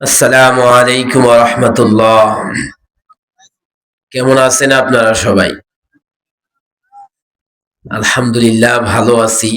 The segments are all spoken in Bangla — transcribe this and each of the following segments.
আসসালামু আলাইকুম রহমতুল্লাহ কেমন আছেন আপনারা সবাই আলহামদুলিল্লাহ ভালো আছি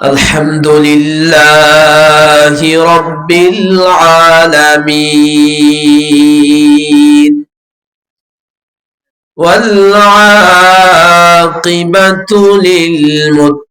আলহামদুলিল্লাহ রব্বিল আলামিন والعاقبة للمتقين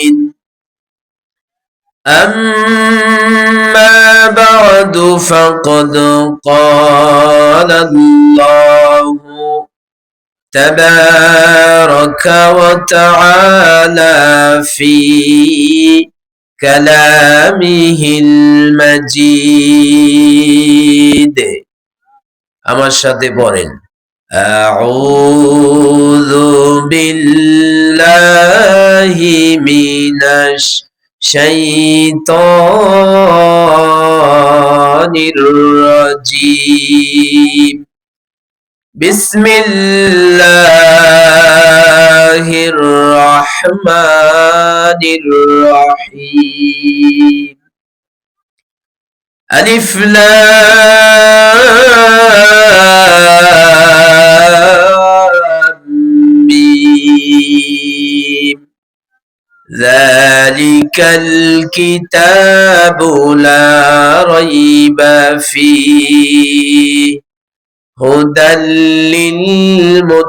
أما بعد فقد قال الله تبارك وتعالى في كلامه المجيد আমার সাথে পড়েন أعوذ بالله من الشيطان الرجيم بسم الله الرحمن الرحيم ألف لام. الكتاب لا ريب فيه. هدى للمتقين.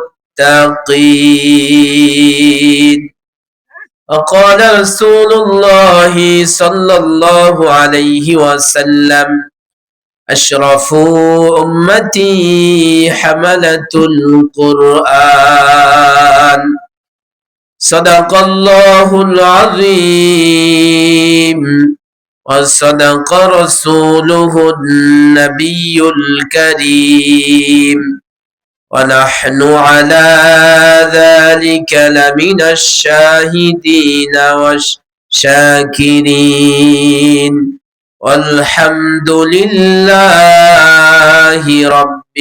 وقال رسول الله صلى الله عليه وسلم أشرف أمتي حملة القرآن. صدق الله العظيم وصدق رسوله النبي الكريم ونحن على ذلك لمن الشاهدين والشاكرين والحمد لله رب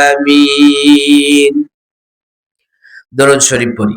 العالمين درود شريف পড়ি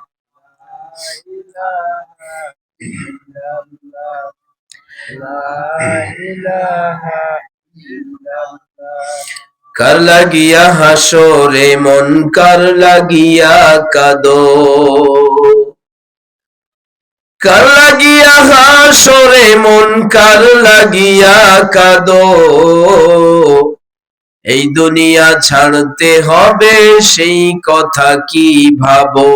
কার লাগিয়া হাসরে মন কার লাগিয়া কাদো কার লাগিয়া হাসরে মন কার লাগিয়া কাদো এই দুনিয়া ছাড়তে হবে সেই কথা কি ভাবো?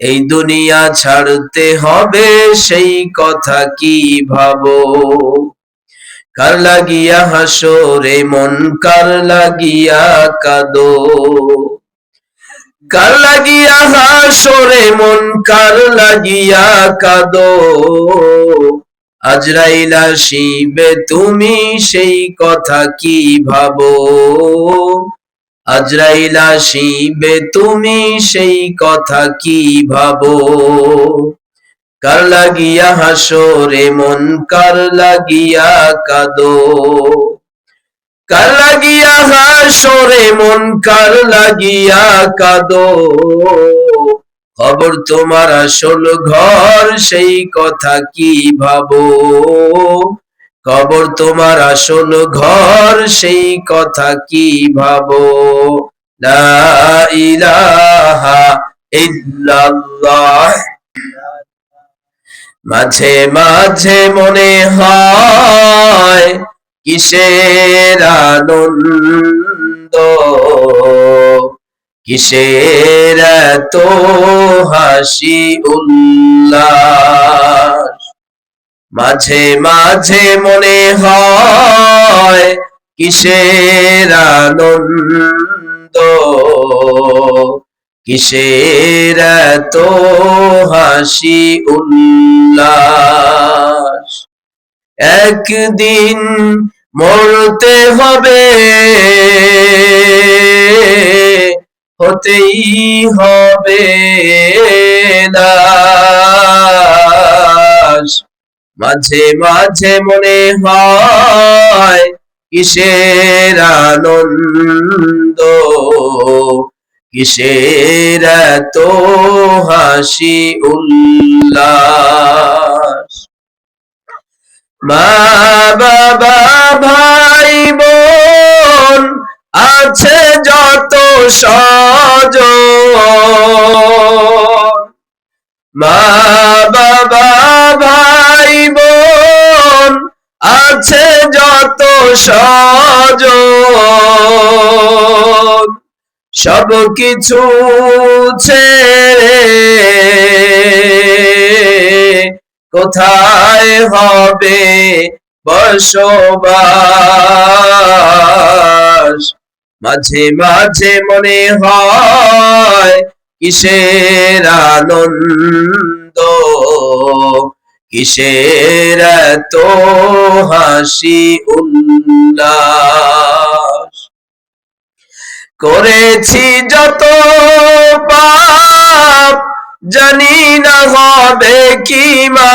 এই দুনিয়া ছাড়তে হবে সেই কথা কি ভাবো? কার লাগিয়া হাসো রে মন, কার লাগিয়া কাদো? কার লাগিয়া হাসো রে মন, কার লাগিয়া কাদো? আজরাইলা শিবে তুমি সেই কথা কি ভাবো? আজরাইলা শিবে তুমি সেই কথা কি ভাবো? কার লাগিয়া হাসো রে মন, কার লাগিয়া কাদো? কার লাগিয়া হাসো রে মন, কার লাগিয়া কাদো? খবর তোমার আসল ঘর, সেই কথা কি ভাবো? খবর তোমার আসল ঘর, সেই কথা কি ভাবো? লা মাঝে মাঝে মনে হয় কিসের আনন্দ? কিসের তো হাসি উল্লাস? মাঝে মাঝে মনে হয় কিসের আনন্দ? কিসের তো হাসি উল্লাস? একদিন মরতে হবে, হতেই হবে লাশ মাঝে মাঝে মনে হয় কিসের আনন্দ? কিসের তো হাসি উল্লাস? মা বাবা ভাই বোন আছে যত সজ মা বাবা ভাই বোন আছে যত সজ সব কিছু ছেড়ে কোথায় হবে বসবাস? মাঝে মাঝে মনে হয় কিসের আনন্দ? কিসের তো হাসি উল্লাস? করেছি যত পাপ, জানি না হবে কি মা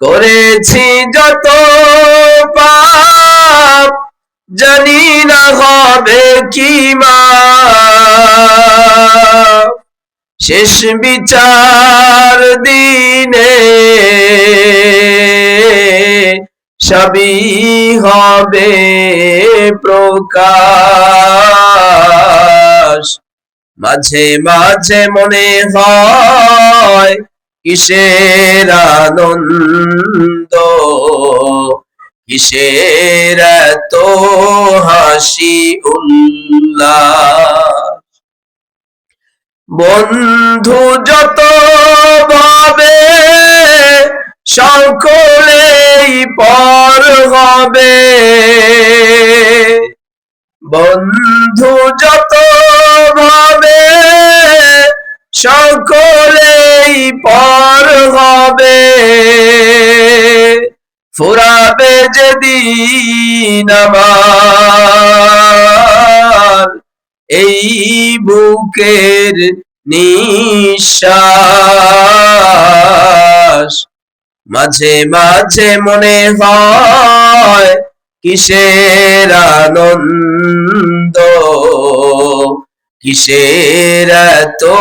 করেছি যত পাপ, জানি না হবে কি মা শেষ বিচার দিনে সবই হবে প্রকাশ। মাঝে মাঝে মনে হয় কিসের আনন্দ, কিসের তো হাসি উল্লাস। বন্ধু যত ভাবে সকলেই পর হবে। বন্ধু যত ভাবে সকলেই পর হবে। ফুরাবে যেদিন আমার। এই বুকের নিঃশ্বাস। মাঝে মাঝে মনে হয় কিসের আনন্দ, কিসের তো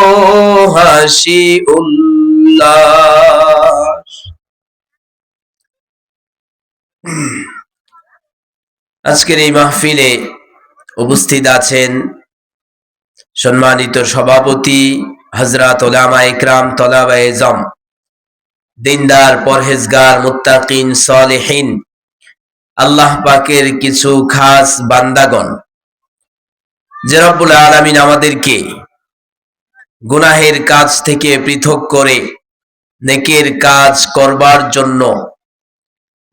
হাসি উল্লাস। আজকের এই মাহফিলে উপস্থিত আছেন সম্মানিত সভাপতি হজরত ওলামা ইকরাম তলাবা এজম দিনদার পরহেজগার মুত্তাকিন সালেহিন, আল্লাহ পাকের কিছু খাস বান্দাগণ, যে রব্বুল আলামিন আমাদেরকে গুনাহের কাজ থেকে পৃথক করে নেকের কাজ করবার জন্য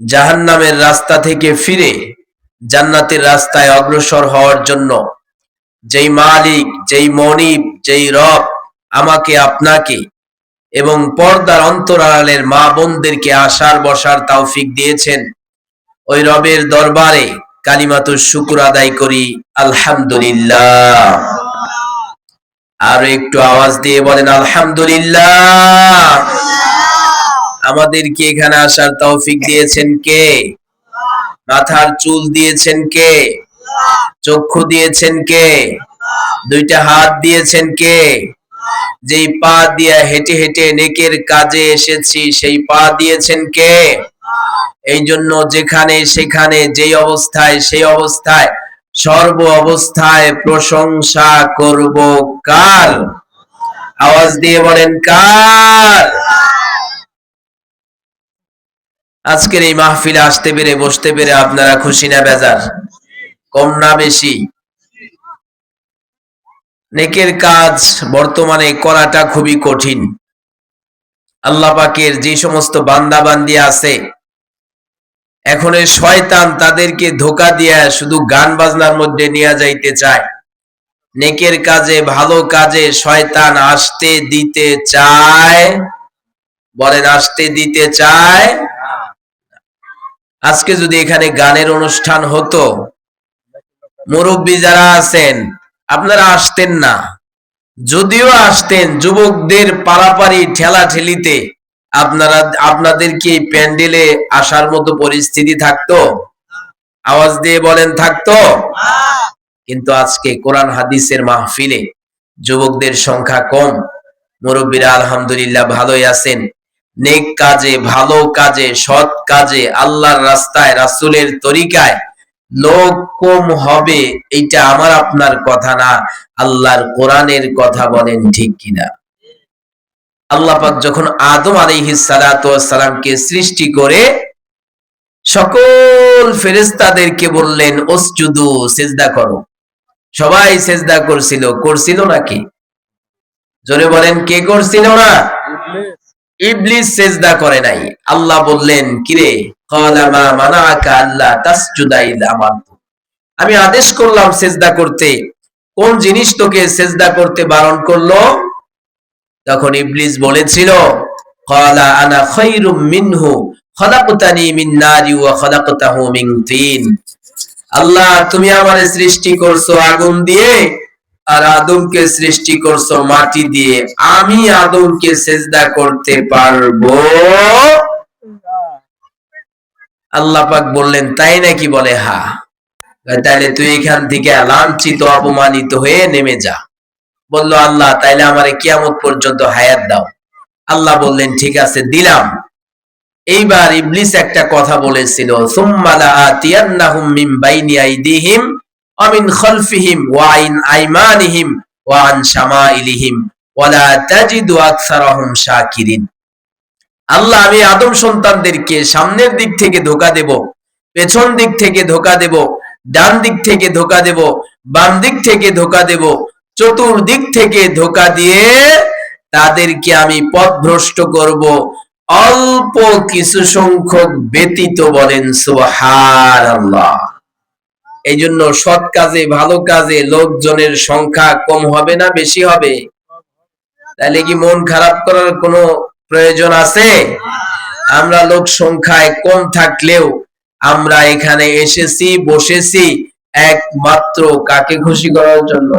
জাহান্নামের রাস্তা থেকে ফিরে জান্নাতের রাস্তায় অগ্রসর হওয়ার জন্য যেই মালিক, যেই মনিব, যেই রব আমাকে আপনাকে এবং পর্দার অন্তরালের মা বোনদেরকে আসার বসার তৌফিক দিয়েছেন। ওই রবের দরবারে কালিমাতুর শুকুর আদায় করি। আলহামদুলিল্লাহ। আরও একটু আওয়াজ দিয়ে বলেন, আলহামদুলিল্লাহ। আমাদেরকে এখানে আসার তৌফিক দিয়েছেন কে? মাথার চুল দিয়েছেন কে? চক্ষু দিয়েছেন কে? দুইটা হাত দিয়েছেন কে? যেই পা দিয়া হেঁটে হেঁটে নেকের কাজে এসেছি, সেই পা দিয়েছেন কে? এই জন্য যেখানে সেখানে, যেই অবস্থায় সেই অবস্থায়, সর্ব অবস্থায় প্রশংসা করব কার? আওয়াজ দিয়ে বলেন কার? আজকের এই মাহফিলে আসতে পেরে, বসতে পেরে আপনারা খুশি না বেজার? কম না বেশি। নেকের কাজ বর্তমানে করাটা খুবই কঠিন। আল্লাহ পাকের যে সমস্ত বান্দা বান্দি আছে, এখন শয়তান তাদেরকে ধোকা দিয়া শুধু গান বাজনার মধ্যে নিয়ে যাইতে চায়। নেকের কাজে, ভালো কাজে শয়তান আসতে দিতে চায়। বলেন আসতে দিতে চায়? আজকে যদি এখানে গানের অনুষ্ঠান হতো মুরব্বী যারা আছেন, আপনারা আসতেন না। যদিও আসতেন, যুবকদের পারাপারি ঠেলা ঠেলিতে আপনারা আপনাদের কি প্যান্ডেলে আসার মতো পরিস্থিতি থাকতো? আওয়াজ দিয়ে বলেন, থাকতো। কিন্তু আজকে কোরআন হাদিসের মাহফিলে যুবকদের সংখ্যা কম। মুরব্বীরা আলহামদুলিল্লাহ ভালোই আছেন। নেক কাজে, ভালো কাজে, সৎ কাজে, আল্লাহর রাস্তায়, রাসূলের তরিকায় লোক হবে, এটা আমার আপনার কথা না। আল্লাহর কোরআনের কথা বলেন ঠিক কিনা। আল্লাহ পাক যখন আদম সৃষ্টি করে, সকল ফেরেশতাদেরকে বললেন, ওসজুদু, সেজদা করো। সবাই সেজদা করছিল করছিল নাকি? জোরে বলেন, কে করছিল না? ইবলিস সেজদা করে নাই। আল্লাহ বললেন, কিরে? ক্বালা মা মানাআকা আল্লা তাসজুদা আমি আদেশ করলাম সেজদা করতে। কোন জিনিস তোকে সেজদা করতে বারণ করল? তখন ইবলিস বলেছিল, ক্বালা আনা খায়রুম মিনহু, খলাকতানি মিন নারি ওয়া খলাকতাহু মিন তিন। আল্লাহ, তুমি আমারে সৃষ্টি করছ আগুন দিয়ে। আর আদমকে সৃষ্টি করছ মাটি দিয়ে, আমি আদমকে সেজদা করতে পারব। আল্লাহ পাক বললেন, তাই নাকি বলে? হা। তাইলে তুই এখান থেকে লাঞ্ছিত, অপমানিত হয়ে নেমে যা। বলল, আল্লাহ, তাইলে আমার কিয়ামত পর্যন্ত হায়াত দাও। আল্লাহ বললেন, ঠিক আছে, দিলাম। এইবার ইবলিস একটা কথা বলেছিল, সুম্মা লাআতিয়ান্নাহুম মিন বাইনি আইদিহিম খালফিহিম, ওয়া আইন আইমানিহিম, ওয়া আন শামাইলিহিম, ওয়া লা তাজিদু আল্লাহ, আমি আদম সন্তানদেরকে সামনের দিক থেকে ধোকা দেব, পেছন দিক থেকে ধোকা দেব, ডান দিক থেকে ধোকা দেব, বাম দিক থেকে ধোকা দেব, চতুর্দিক থেকে ধোকা দিয়ে তাদেরকে আমি পথভ্রষ্ট করব। অল্প কিছু সংখ্যক ব্যতীত বলেন সুবহান আল্লাহ এই জন্য সৎ কাজে, ভালো কাজে লোকজনের সংখ্যা কম হবে না, বেশি হবে? তাহলে কি মন খারাপ করার কোনো প্রয়োজন আছে? আমরা লোক সংখ্যায় কম থাকলেও আমরা এখানে এসেছি, বসেছি একমাত্র কাকে খুশি করার জন্য?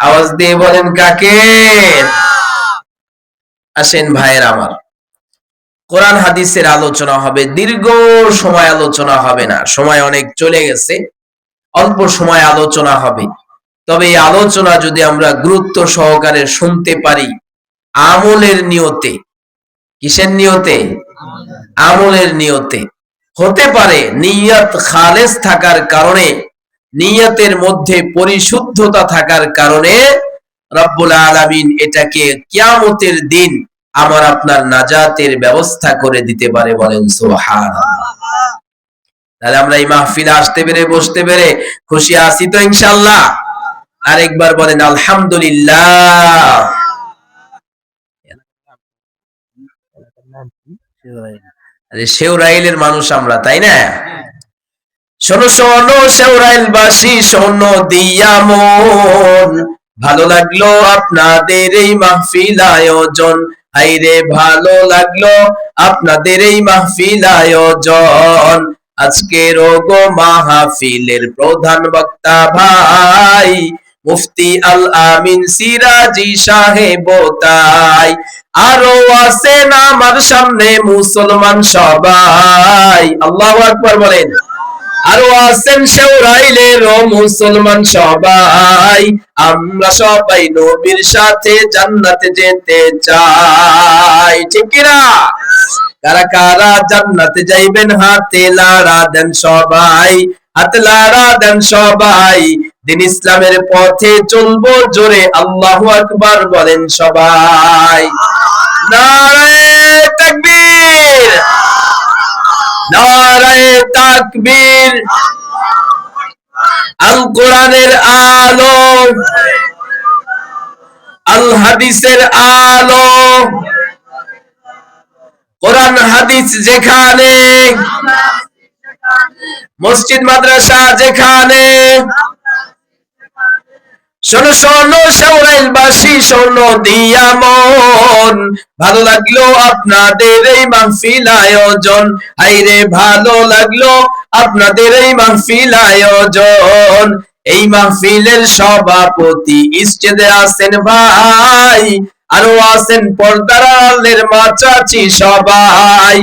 আওয়াজ দিয়ে বলেন কাকে? আসেন ভাইয়ের আমার। কোরআন হাদিসের আলোচনা হবে, দীর্ঘ সময় আলোচনা হবে না, সময় অনেক চলে গেছে, অল্প সময় আলোচনা হবে। তবে এই আলোচনা যদি আমরা গুরুত্ব সহকারে শুনতে পারি, আমলের নিয়তে, কিসের নিয়তে? আমলের নিয়তে। হতে পারে নিয়ত খালেস থাকার কারণে, নিয়তের মধ্যে পরিশুদ্ধতা থাকার কারণে রব্বুল আলামিন এটাকে কিয়ামতের দিন আমার আপনার নাজাতের ব্যবস্থা করে দিতে পারে বলেন সোহান তাহলে আমরা এই মাহফিলে আসতে পেরে, বসতে পেরে খুশি আছি তো ইনশাল্লাহ আরেকবার বলেন, আলহামদুলিল্লাহ। মানুষ আমরা, তাই না? শোনো শোনো সেউরাইল বাসী শোনো, দিয়া মন। ভালো লাগল আপনাদের এই মাহফিল আয়োজন। হাইরে ভালো লাগল আপনাদের এই মাহফিল আয়োজন। আজকের গো মাহফিলের প্রধান বক্তা ভাই, মুফতি আল আমিন সিরাজি সাহেব তাই। আরও আছেন আমার সামনে মুসলমান সবাই। আল্লাহু আকবার বলেন। আরও আছেন সেউরাইলের মুসলমান সবাই। আমরা সবাই নবীর সাথে জান্নাতে যেতে চাই। ঠিক কিনা কারা কারা জান্নাতে যাইবেন, হাতে লাড়া দেন সবাই। হাতে লাড়া দেন সবাই। দিন ইসলামের পথে চলবো, জোরে আল্লাহু আকবার বলেন সবাই। নারায়ে তাকবীর! নারায়ে তাকবীর। আল কোরআনের আলো। আল হাদিসের আলো। কোরআন হাদিস যেখানে। মসজিদ মাদ্রাসা যেখানে। শোনো শোনো সৌরাইল বাসী শোনো, দিয়া মন। ভালো লাগল আপনাদের এই মাহফিল আয়োজন। হাইরে ভালো লাগল আপনাদের এই মাহফিল আয়োজন। এই মাহফিলের সভাপতি স্টেজে আছেন ভাই, আরও আছেন পর্দার আলের মা চাচি সবাই।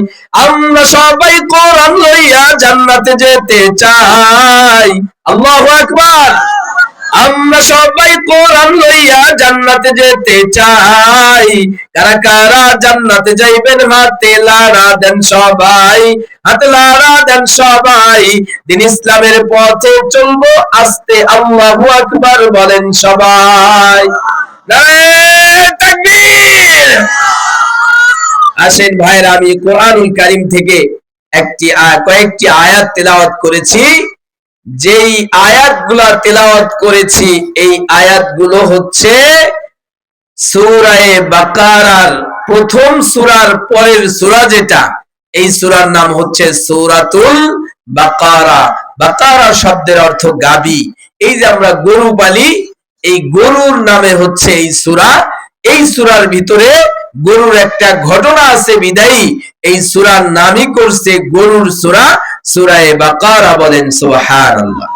আমরা সবাই কোরআন লইয়া জান্নাতে যেতে চাই। আল্লাহু আকবার। আমরা সবাই কোরআন লইয়া জান্নাতে যেতে চাই। কারা কারা জান্নাতে যাইবেন, হাতে লাড়া দেন সবাই। হাতে লাড়া দেন সবাই। দিন ইসলামের পথে চলবো, আস্তে আল্লাহু আকবার বলেন সবাই। তাকবীর! আসেন ভাইরা, আমি কোরআনুল কারীম থেকে একটি কয়েকটি আয়াত তেলাওয়াত করেছি। যেই আয়াতগুলা তেলাওয়াত করেছি, এই আয়াতগুলো হচ্ছে সূরায়ে বাকারার প্রথম সূরার পরের সূরা যেটা, এই সূরার নাম হচ্ছে সূরাতুল বাকারা। বাকারা শব্দের অর্থ গাবি। এই যে আমরা গরু পালি, এই গরুর নামে হচ্ছে এই সূরা। এই সূরার ভিতরে গরুর একটা ঘটনা আছে বিদায়ী। এই সূরার নামই করছে গরুর সূরা। সূরায়ে বাকারা বলেন সুবহানাল্লাহ।